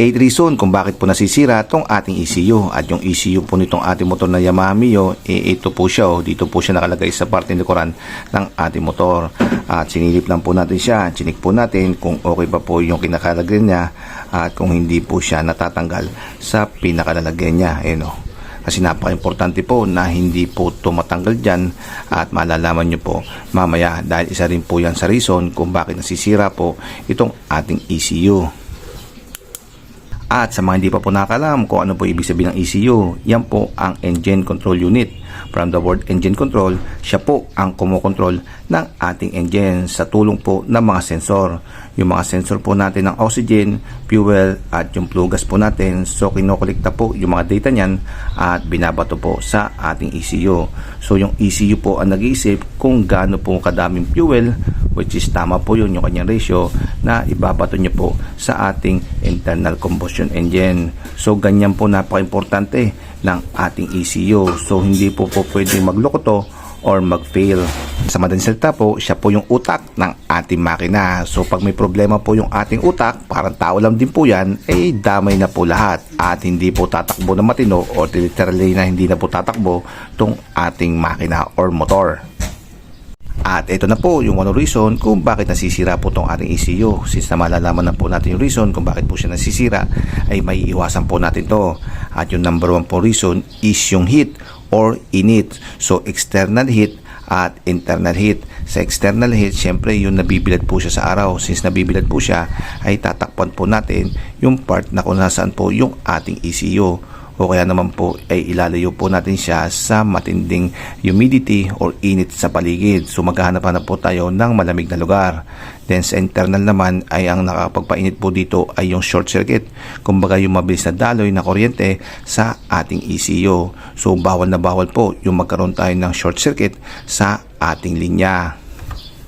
8 reason kung bakit po nasisira itong ating ECU at yung ECU po nitong ating motor na Yamaha Mio eh, ito po siya oh. dito po siya nakalagay sa parte ng likuran ng ating motor at sinilip lang po natin siya chinik po natin kung okay pa po yung kinakalagyan niya at kung hindi po siya natatanggal sa pinakalalagyan niya ayun oh. kasi napaka-importante po na hindi po tumatanggal dyan at malalaman nyo po mamaya dahil isa rin po yan sa reason kung bakit nasisira po itong ating ECU. At sa mga hindi pa po nakakalam kung ano po ibig sabihin ng ECU, yan po ang Engine Control Unit. From the word engine control, siya po ang kumokontrol ng ating engine sa tulong po ng mga sensor. Yung mga sensor po natin ng oxygen, fuel at yung flue gas po natin. So kinokolekta po yung mga data niyan at binabato po sa ating ECU. So yung ECU po ang nag-iisip kung gaano po kadaming fuel which is tama po yun yung kanyang ratio na ibabato niyo po sa ating internal combustion engine. So ganyan po napaka-importante ng ating ECU. So hindi po po pwedeng magloko to or mag-fail. Sa madaling salita po, siya po yung utak ng ating makina. So pag may problema po yung ating utak, parang tao lang din po yan, eh damay na po lahat. At hindi po tatakbo na matino or literally na hindi na po tatakbo tong ating makina or motor. At ito na po yung one reason kung bakit nasisira po itong ating ECU. Since na malalaman na po natin yung reason kung bakit po siya nasisira, ay may iwasan po natin to. At yung number one po reason is yung heat or init. So external heat at internal heat. Sa external heat, syempre yung nabibilad po siya sa araw. Since nabibilad po siya, ay tatakpan po natin yung part na kung nasaan po yung ating ECU o kaya naman po ay ilalayo po natin siya sa matinding humidity or init sa paligid. So maghahanap-hanap po tayo ng malamig na lugar. Then sa internal naman ay ang nakakapagpainit po dito ay yung short circuit. Kumbaga yung mabilis na daloy na kuryente sa ating ECU. So bawal na bawal po yung magkaroon tayo ng short circuit sa ating linya.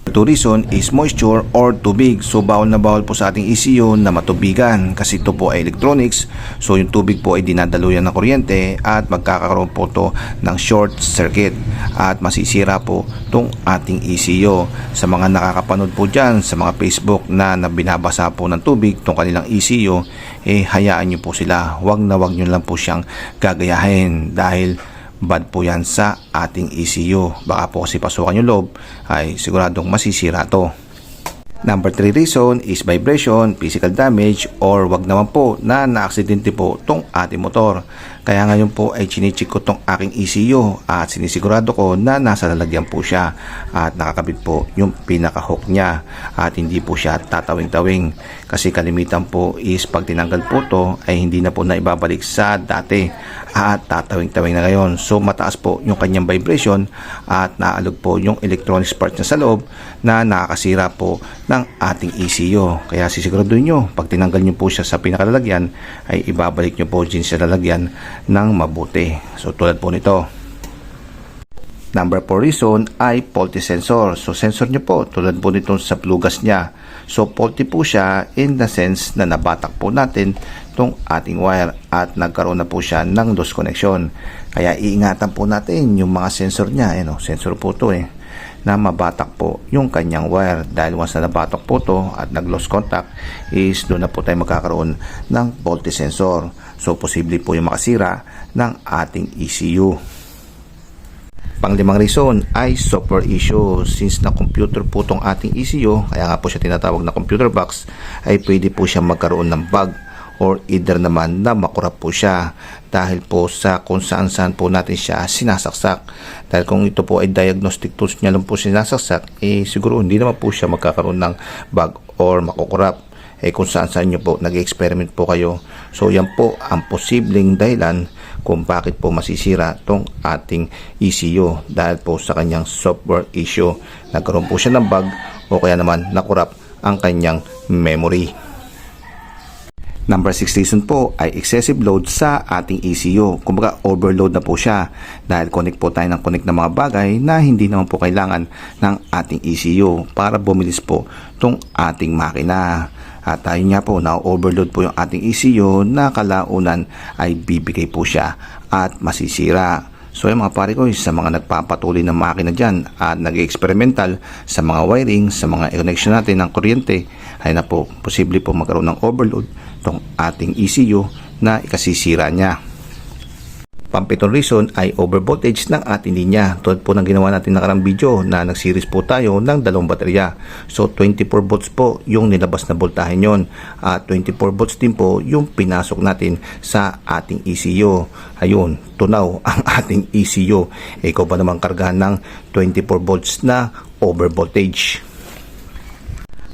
The reason is moisture or tubig. So bawal na bawal po sa ating ECU na matubigan kasi ito po ay electronics. So yung tubig po ay dinadaluyan ng kuryente at magkakaroon po to ng short circuit at masisira po tong ating ECU. Sa mga nakakapanood po dyan sa mga Facebook na, na binabasa po ng tubig tong kanilang ECU, eh hayaan nyo po sila. Huwag na huwag nyo lang po siyang gagayahin dahil bad po yan sa ating ECU. Baka po kasi pasukan yung loob ay siguradong masisira to. Number 3 reason is vibration, physical damage, or wag naman po na naaksidente po tong ating motor. Kaya ngayon po ay chinichik ko tong aking ECU at sinisigurado ko na nasa lalagyan po siya at nakakabit po yung pinaka-hook niya at hindi po siya tatawing-tawing. Kasi kalimitan po is pag tinanggal po to ay hindi na po na ibabalik sa dati at tatawing-tawing na ngayon. So mataas po yung kanyang vibration at naalog po yung electronics part niya sa loob na nakakasira po ng ating ECU. Kaya sisiguraduhin nyo, pag tinanggal nyo po siya sa pinakalalagyan, ay ibabalik nyo po din sa lalagyan ng mabuti. So tulad po nito. Number 4 reason ay faulty sensor. So sensor nyo po, tulad po nito sa plugas niya. So faulty po siya in the sense na nabatak po natin itong ating wire at nagkaroon na po siya ng loose connection. Kaya iingatan po natin yung mga sensor niya. Ano, sensor po to eh na mabatak po yung kanyang wire dahil once na nabatak po to at nag lost contact is doon na po tayo magkakaroon ng faulty sensor so posible po yung makasira ng ating ECU Panglimang reason ay software issue. Since na computer po tong ating ECU, kaya nga po siya tinatawag na computer box, ay pwede po siya magkaroon ng bug or either naman na makurap po siya dahil po sa kung saan saan po natin siya sinasaksak. Dahil kung ito po ay diagnostic tools niya lang po sinasaksak, eh siguro hindi naman po siya magkakaroon ng bug or makukurap eh kung saan saan nyo po nag-experiment po kayo. So yan po ang posibleng dahilan kung bakit po masisira tong ating ECU dahil po sa kanyang software issue. Nagkaroon po siya ng bug o kaya naman nakurap ang kanyang memory. Number 6 reason po ay excessive load sa ating ECU. Kumbaga overload na po siya dahil connect po tayo ng connect ng mga bagay na hindi naman po kailangan ng ating ECU para bumilis po tong ating makina. At tayo nga po na overload po yung ating ECU na kalaunan ay bibigay po siya at masisira. So yung mga pare ko sa mga nagpapatuloy ng makina dyan at nag-experimental sa mga wiring, sa mga connection natin ng kuryente, ay na po, posible po magkaroon ng overload tong ating ECU na ikasisira niya. Pampitong reason ay overvoltage ng ating linya. Tulad po ng ginawa natin nakarang video na nag-series po tayo ng dalawang baterya. So 24 volts po yung nilabas na voltahe nyon. At 24 volts din po yung pinasok natin sa ating ECU. Ayun, tunaw ang ating ECU. Ikaw ba naman kargahan ng 24 volts na overvoltage?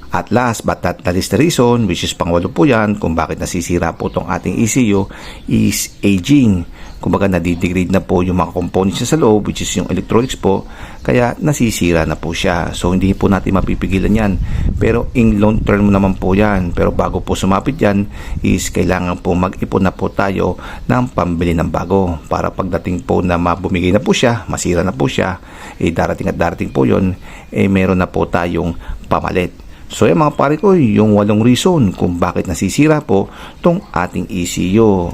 At last but not the least reason, which is pangwalo po yan, kung bakit nasisira po itong ating ECU, is aging. Kumbaga nadidegrade na po yung mga components niya sa loob, which is yung electronics po, kaya nasisira na po siya. So hindi po natin mapipigilan yan. Pero in long term naman po yan. Pero bago po sumapit yan, is kailangan po mag-ipon na po tayo ng pambili ng bago. Para pagdating po na mabumigay na po siya, masira na po siya, eh darating at darating po yon eh meron na po tayong pamalit. So yan mga pare ko, yung walong reason kung bakit nasisira po tong ating ECU.